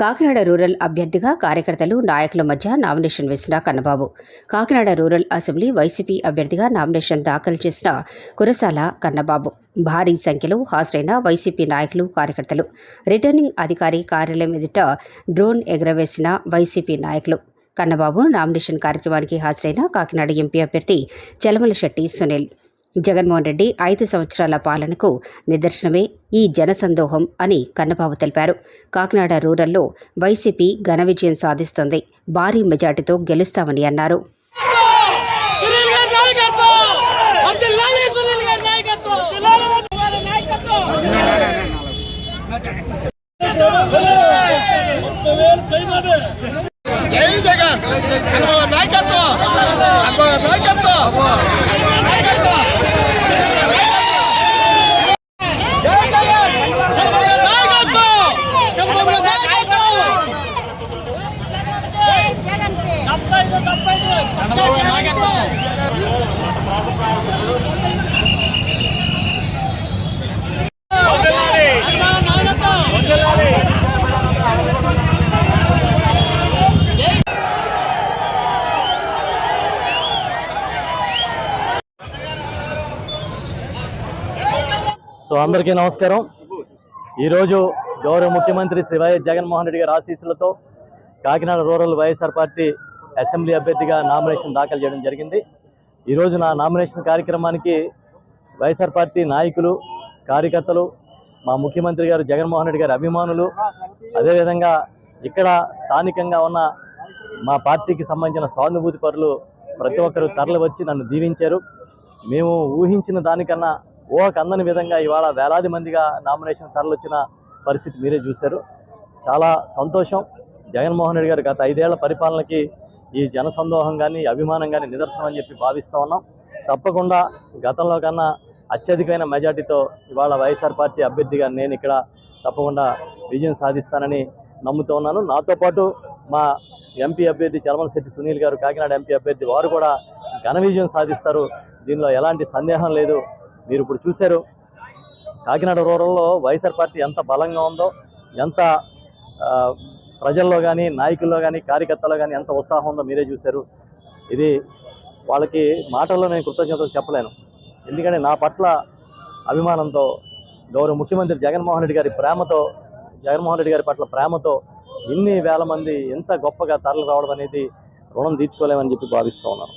Kakinada rural అభ్యర్థిగా కార్యకర్తలు నాయకుల మధ్య నామినేషన్ వేసిన Kannababu. Kakinada rural assembly YCP అభ్యర్థిగా నామినేషన్ దాఖలు చేసిన కురసాల కన్నబాబు. భారీ సంఖ్యలో హాజరైన వైసీపీ నాయకులు కార్యకర్తలు. రిటర్నింగ్ అధికారి కార్యాలయం ఎదుట డ్రోన్ ఎగురవేసిన వైసీపీ నాయకులు. కన్నబాబు నామినేషన్ కార్యక్రమానికి హాజరైన కాకినాడ ఎంపీ అభ్యర్థి చలమల శెట్టి సునీల్. జగన్మోహన్ రెడ్డి ఐదు సంవత్సరాల పాలనకు నిదర్శనమే ఈ జనసందోహం అని కన్నబాబు తెలిపారు. కాకినాడ రూరల్లో వైసీపీ ఘన విజయం సాధిస్తోంది. భారీ మెజార్టీతో గెలుస్తామని అన్నారు. సునీల్ జగన్! సో అందరికీ నమస్కారం. ఈరోజు గౌరవ ముఖ్యమంత్రి శ్రీ వైఎస్ జగన్మోహన్ రెడ్డి గారి ఆశీస్సులతో Kakinada rural YSR party assembly అభ్యర్థిగా నామినేషన్ దాఖలు చేయడం జరిగింది. ఈరోజు నా నామినేషన్ కార్యక్రమానికి వైఎస్ఆర్ పార్టీ నాయకులు కార్యకర్తలు మా ముఖ్యమంత్రి గారు జగన్మోహన్ రెడ్డి గారి అభిమానులు అదేవిధంగా ఇక్కడ స్థానికంగా ఉన్న మా పార్టీకి సంబంధించిన స్వానుభూతి పరులు ప్రతి ఒక్కరు తరలి వచ్చి నన్ను దీవించారు. మేము ఊహించిన దానికన్నా ఊహకు అందని విధంగా ఇవాళ వేలాది మందిగా నామినేషన్ తరలిచ్చిన పరిస్థితి మీరే చూశారు. చాలా సంతోషం. జగన్మోహన్ రెడ్డి గారు గత ఐదేళ్ళ పరిపాలనకి ఈ జనసందోహం కానీ అభిమానం కానీ నిదర్శనం అని చెప్పి భావిస్తూ ఉన్నాం. తప్పకుండా గతంలో కన్నా అత్యధికమైన మెజార్టీతో ఇవాళ వైఎస్ఆర్ పార్టీ అభ్యర్థిగా నేను ఇక్కడ తప్పకుండా విజయం సాధిస్తానని నమ్ముతూ ఉన్నాను. నాతో పాటు మా ఎంపీ అభ్యర్థి చలమల శెట్టి సునీల్ గారు కాకినాడ ఎంపీ అభ్యర్థి వారు కూడా ఘన విజయం సాధిస్తారు. దీనిలో ఎలాంటి సందేహం లేదు. మీరు ఇప్పుడు చూశారు. కాకినాడ రూరల్లో వైఎస్ఆర్ పార్టీ ఎంత బలంగా ఉందో ఎంత ప్రజల్లో కానీ నాయకుల్లో కానీ కార్యకర్తల్లో కానీ ఎంత ఉత్సాహం ఉందో మీరే చూశారు. ఇది వాళ్ళకి మాటల్లో నేను కృతజ్ఞతలు చెప్పలేను. ఎందుకంటే నా పట్ల అభిమానంతో గౌరవ ముఖ్యమంత్రి జగన్మోహన్ రెడ్డి గారి ప్రేమతో జగన్మోహన్ రెడ్డి గారి పట్ల ప్రేమతో ఇన్ని వేల మంది ఎంత గొప్పగా తరలి రావడం అనేది రుణం తీర్చుకోలేమని చెప్పి భావిస్తూ ఉన్నాను.